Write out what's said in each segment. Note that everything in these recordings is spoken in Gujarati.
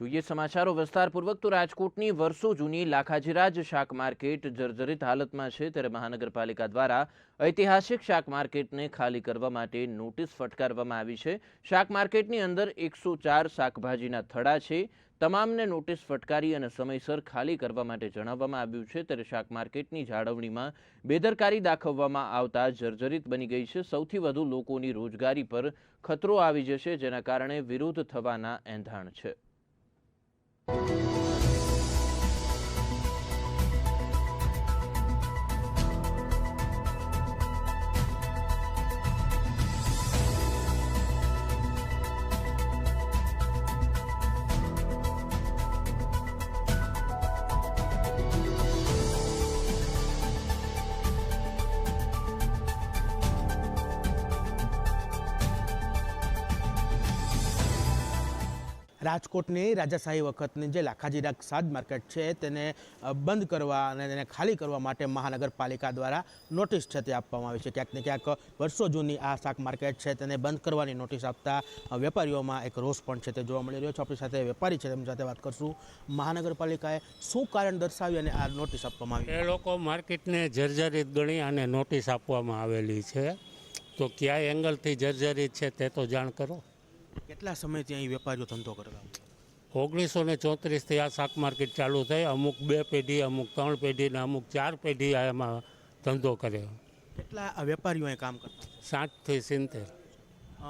જોઈએ સમાચારો. વિસ્તારપૂર્વક તો રાજકોટની વર્ષો જૂની લાખાજીરાજ શાક માર્કેટ જર્જરિત હાલતમાં છે ત્યારે મહાનગરપાલિકા દ્વારા ઐતિહાસિક શાક માર્કેટને ખાલી કરવા માટે નોટિસ ફટકારવામાં આવી છે. શાક માર્કેટની અંદર એકસો ચાર શાકભાજીના થડા છે. તમામને નોટિસ ફટકારી અને સમયસર ખાલી કરવા માટે જણાવવામાં આવ્યું છે. ત્યારે શાક માર્કેટની જાળવણીમાં બેદરકારી દાખવવામાં આવતા જર્જરિત બની ગઈ છે. સૌથી વધુ લોકોની રોજગારી પર ખતરો આવી જશે, જેના કારણે વિરોધ થવાના એંધાણ છે. Thank you. રાજકોટની રાજાશાહી વખતની જે લાખાજીરા સાજ માર્કેટ છે તેને બંધ કરવા અને તેને ખાલી કરવા માટે મહાનગરપાલિકા દ્વારા નોટિસ છે તે આપવામાં આવી છે. ક્યાંક ને ક્યાંક વર્ષો જૂની આ શાક માર્કેટ છે તેને બંધ કરવાની નોટિસ આપતા વેપારીઓમાં એક રોષ પણ છે તે જોવા મળી રહ્યો છે. આપણી સાથે વેપારી છે, તેમની સાથે વાત કરશું. મહાનગરપાલિકાએ શું કારણ દર્શાવી અને આ નોટિસ આપવામાં આવી? એ લોકો માર્કેટને જર્જરિત ગણી અને નોટિસ આપવામાં આવેલી છે. તો ક્યાં એંગલથી જર્જરિત છે તે તો જાણ કરો. કેટલા સમયથી અહીં વેપારીઓ ધંધો કરતા? ઓગણીસો ને ચોત્રીસથી આ શાક માર્કેટ ચાલુ થઈ. અમુક બે પેઢી અમુક ત્રણ પેઢી ને અમુક ચાર પેઢી એમાં ધંધો કર્યો કેટલા વેપારીઓ અહીં કામ કરતા? સાઠથી સિત્તેર.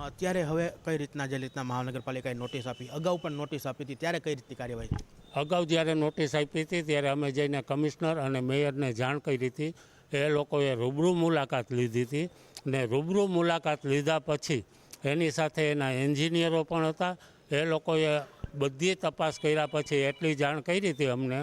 અત્યારે હવે કઈ રીતના જે રીતના મહાનગરપાલિકાએ નોટિસ આપી? અગાઉ પણ નોટિસ આપી હતી. ત્યારે કઈ રીતની કાર્યવાહી અગાઉ જ્યારે નોટિસ આપી હતી ત્યારે અમે જઈને કમિશનર અને મેયરને જાણ કરી હતી. એ લોકોએ રૂબરૂ મુલાકાત લીધી હતી ને રૂબરૂ મુલાકાત લીધા પછી એની સાથે એના એન્જિનિયરો પણ હતા. એ લોકોએ બધી તપાસ કર્યા પછી એટલી જાણ કરી હતી અમને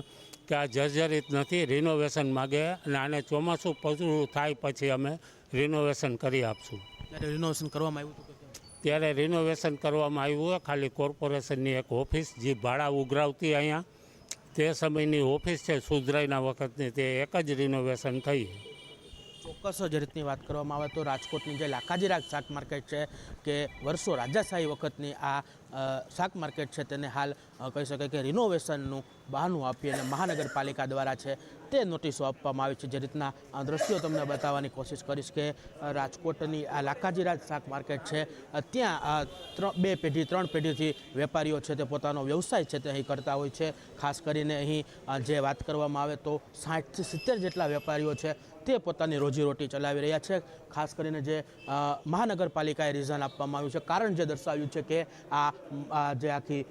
કે આ જર્જરિત નથી રિનોવેશન માગે અને આને ચોમાસું પૂરું થાય પછી અમે રિનોવેશન કરી આપશું. રિનોવેશન કરવામાં આવ્યું હતું ત્યારે રિનોવેશન કરવામાં આવ્યું હોય ખાલી કોર્પોરેશનની એક ઓફિસ જે ભાડા ઉઘરાવતી અહીંયા તે સમયની ઓફિસ છે સુધરાઈના વખતની તે એક જ રિનોવેશન થઈ. ચોક્કસ જ રીતની વાત કરવામાં આવે તો રાજકોટની જે લાખાજીરાગ શાક માર્કેટ છે કે વર્ષો રાજાશાહી વખતની આ શાક માર્કેટ છે તેને હાલ કહી શકાય કે રિનોવેશનનું બહાનું આપી અને મહાનગરપાલિકા દ્વારા છે તે નોટિસો આપવામાં આવી છે. જે રીતના આ દ્રશ્યો તમને બતાવવાની કોશિશ કરીશ કે રાજકોટની આ લાખાજીરાજ શાક માર્કેટ છે ત્યાં ત્રણ બે પેઢી, ત્રણ પેઢીથી વેપારીઓ છે તે પોતાનો વ્યવસાય છે તે અહીં કરતા હોય છે. ખાસ કરીને અહીં જે વાત કરવામાં આવે તો સાઠથી સિત્તેર જેટલા વેપારીઓ છે તે પોતાની રોજીરોટી ચલાવી રહ્યા છે, ખાસ કરીને જે મહાનગરપાલિકાએ રિઝન આપવામાં આવ્યું છે. કારણ જે દર્શાવ્યું છે કે આ જે આખી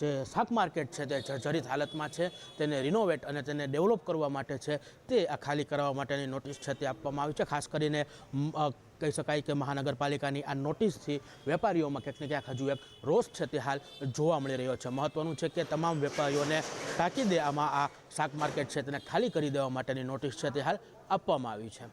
જે શાક માર્કેટ છે, તે જર્જરિત હાલતમાં છે, તેને રિનોવેટ અને તેને ડેવલપ કરવા માટે છે, તે આ ખાલી કરવા માટેની નોટિસ છે તે આપવામાં આવી છે. ખાસ કરીને કહી શકાય કે મહાનગરપાલિકાની આ નોટિસથી વેપારીઓમાં ક્યાંક ને ક્યાંક હજુ એક રોષ છે તે હાલ જોવા મળી રહ્યો છે. મહત્વનું છે કે તમામ વેપારીઓને તાકીદે આમાં આ શાક માર્કેટ છે તેને ખાલી કરી દેવા માટેની નોટિસ છે તે હાલ આપવામાં આવી છે.